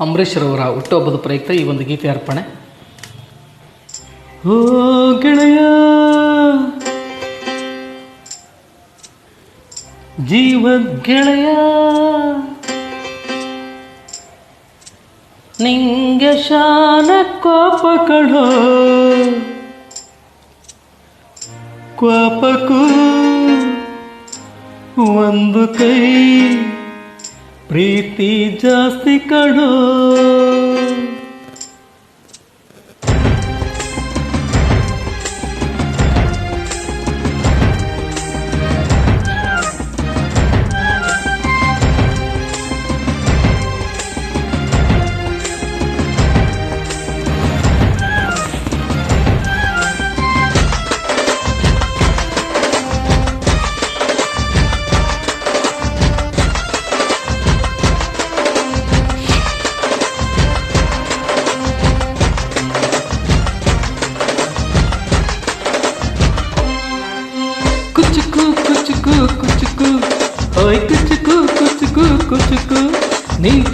ಅಂಬರೀಷ್ರವರ ಹುಟ್ಟುಹಬ್ಬದ ಪ್ರಯುಕ್ತ ಈ ಒಂದು ಗೀತೆ ಅರ್ಪಣೆ. ಓ ಗೆಳೆಯ ಜೀವದ ಗೆಳೆಯ, ನಿಂಗೆ ಶಾನ ಕೋಪ ಕಡೋ ಕೋಪಕ್ಕೂ ಒಂದು ಕೈ ಪ್ರೀತಿ ಜಾಸ್ತಿ ಕಡೋ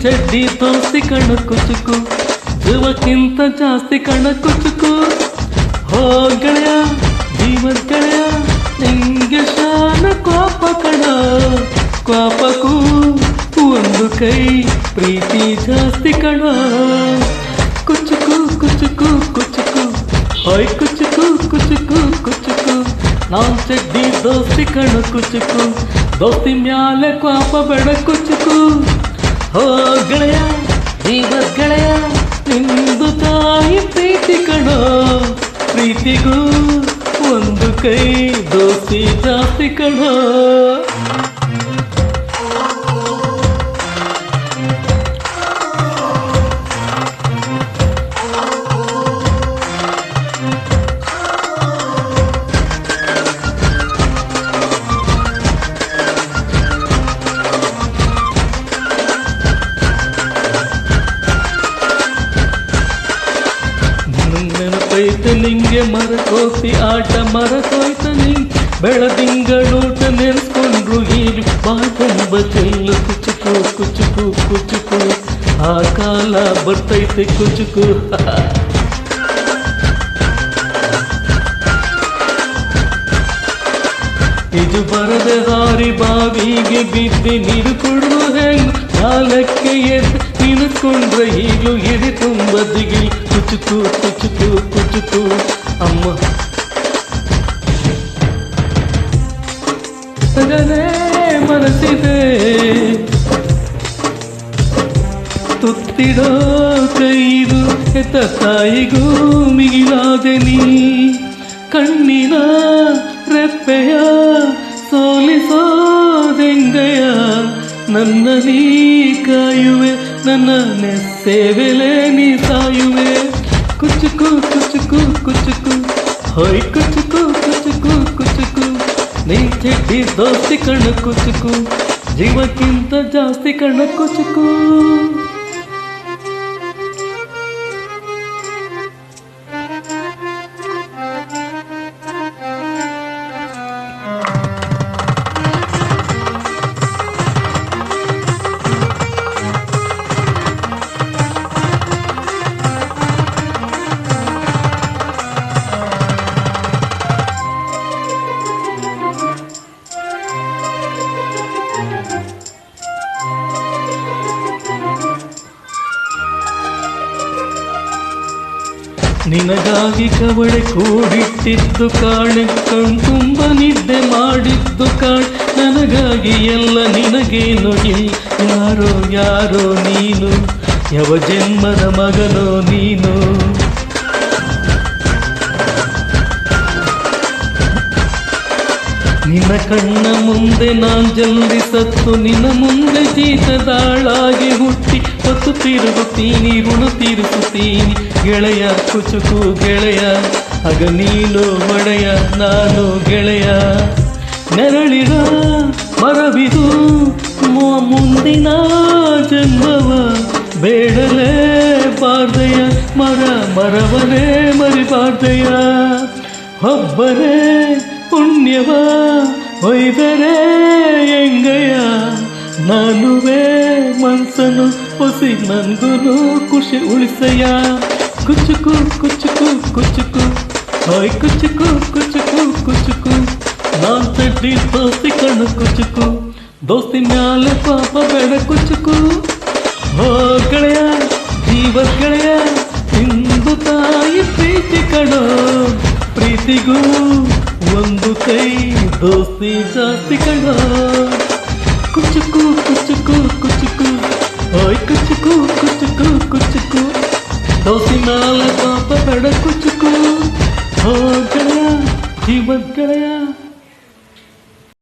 ಚಡ್ಡಿ ದೋಸ್ತಿ ಕಣ ಕುಚುಕು ಜೀವಕ್ಕಿಂತ ಜಾಸ್ತಿ ಕಣ ಕುಚುಕು ಹೋ ಗೆಳೆಯ ಜೀವದ ಗೆಳೆಯ ನಿಂಗೆ ಶಾನ ಕೋಪ ಕಣ ಕೋಪಕ್ಕೂ ಒಂದು ಕೈ ಪ್ರೀತಿ ಜಾಸ್ತಿ ಕಣ ಕುಚುಕು ಕುಚುಕು ಕುಚುಕು ಓಯ್ ಕುಚುಕು ಕುಚುಕು ಕುಚುಕು ನಾನ್ ಚಡ್ಡಿ ದೋಸ್ತಿ ಕಣ್ಣು ಕುಚುಕು ದೋಸ್ತಿ ಮ್ಯಾಲೆ ಕೋಪ ಬೇಡ ಕುಚುಕು ಹೋ ಗೆಳೆಯ ಜೀವ ಗೆಳೆಯ ನಿಂದು ತಾಯಿ ಪ್ರೀತಿ ಕಣೋ. ಪ್ರೀತಿಗೂ ಒಂದು ಕೈ ದೋಸ್ತಿ ಜಾಸ್ತಿ ಕಣೋ. ನೆನಪೈತೆ ನಿಂಗೆ ಮರಕೋತಿ ಆಟ ಮರಕೋಯ್ತ ನಿಂಗ್ ಬೆಳದಿಂಗಳೂಟ ನೆನೆಸ್ಕೊಂಡ್ರು ಈಗ ಬಾಟಂಬ ಚೆಲ್ಲು ಕುಚುಕು ಕುಚುಕು ಕುಚುಕು ಆ ಕಾಲ ಬರ್ತೈತೆ ಕುಚುಕು ಇದು ಬರದೆ ಹಾರಿ ಬಾವಿಗೆ ಬಿದ್ದಿ ನೀರು ಕುಡಿದು ಹೆಂಗ್ ಕಾಲಕ್ಕೆ ಎದ್ದು ನಿನ್ಕೊಂಡ್ರೆ ಈಗಲೂ ಎದೆ ತುಂಬ ದಿಗಿಲ್. ಕುಚುಕು ಕುಚುಕು ಕುಚುಕು ಅಮ್ಮ. ಸಗನೇ ಮನಸ್ಸಿದೆ. ತುತ್ತಿಡೋ ಕೈದು ಎತ್ತ ತಾಯಿಗೂ ಮಿಗಿಲಾದೆ ನೀ. ಕಣ್ಣಿನ ರೆಪ್ಪೆಯ ಸೋಲಿಸೋದೆಂಗಯ ನನ್ನ ನೀ ಕಾಯುವೆ. ನನ್ನ ನೆಸ್ಸೇವೆಲೆ ನೀ ಸಾಯುವೆ ಕುಚುಕು ಕುಚುಕು ಕುಚುಕು ಹೊಯ್ ಕುಚುಕು ಕುಚುಕು ಕುಚುಕು ನೀ ಚೆಡ್ಡಿ ದೋಸ್ತಿ ಕಣ್ಣು ಕುಚುಕು ಜೀವಕ್ಕಿಂತ ಜಾಸ್ತಿ ಕಣ್ಣು ಕುಚುಕು ನಿನಗಾಗಿ ಕವಳೆ ಕೂಡಿಟ್ಟಿದ್ದು ಕಾಣೆ ಕಣ್ತುಂಬ ನಿದ್ದೆ ಮಾಡಿದ್ದು ಕಾಣ್ ನನಗಾಗಿ ಎಲ್ಲ ನಿನಗೇನು ಯಾರೋ ಯಾರೋ ನೀನು. ಯಾವ ಜನ್ಮದ ಮಗನೋ ನೀನು. ನಿನ್ನ ಕಣ್ಣ ಮುಂದೆ ನಾನ್ ಜಲ್ದಿ ಸತ್ತು, ನಿನ್ನ ಮುಂದೆ ಜೀತದಾಳಾಗಿ ಹುಟ್ಟಿ, ಹೊತ್ತು ತಿರುಗುತ್ತೀನಿ, ಋಣ ತೀರಿಸುತ್ತೀನಿ. ಗೆಳೆಯ, ಕುಚುಕು ಗೆಳೆಯ, ಅಗ ನೀನು ಒಡೆಯ, ನಾನು ಗೆಳೆಯ. ನೆರಳಿರ ಮರವಿದು ಮುಂದಿನ ಜನ್ಮವ ಬೇಡಲೇ ಬಾರ್ದೆಯ, ಮರ ಮರವನೇ ಮರಿಬಾರ್ದೆಯ. ಒಬ್ಬರೇ ಪುಣ್ಯವ ಒಯ್ದರೆ ಎಂಗಯ್ಯ ನಾನುವೇ ಮನ್ಸನು ಹೊಸಿ ನನ್ಗೂನು ಖುಷಿ ಉಳಿಸಯ್ಯ ಕುಚುಕು ಕುಚುಕು ಕುಚುಕು ಹಾಯ್ ಕುಚುಕು ಕುಚುಕು ಕುಚುಕು ನಾನ್ ಚಡ್ಡಿ ದೋಸ್ತಿ ಕಣ್ಣು ಕುಚುಕು ದೋಸ್ತಿ ಮ್ಯಾಲೆ ಪಾಪ ಬೇಡ ಕುಚುಕು ಹೋ ಗೆಳೆಯ ಜೀವ ಗೆಳೆಯ ಇಂದು ತಾಯಿ ಪ್ರೀತಿ ಕಣೋ ಪ್ರೀತಿಗೂ ಒಂದು ಕೈ ದೋಸ್ತಿ ಜಾಸ್ತಿ ಕಣ ಕುಚುಕು ಕುಚುಕು ಕುಚುಕು ಓಯ್ ಕುಚುಕು ಕುಚುಕು ಕುಚುಕು ದೋಸ್ತಿ ನಾಲ ಪಾಪ ಬೇಡ ಕುಚುಕು ಹೋ ಗೆಳೆಯ ಜೀವನ್ ಗೆಳೆಯ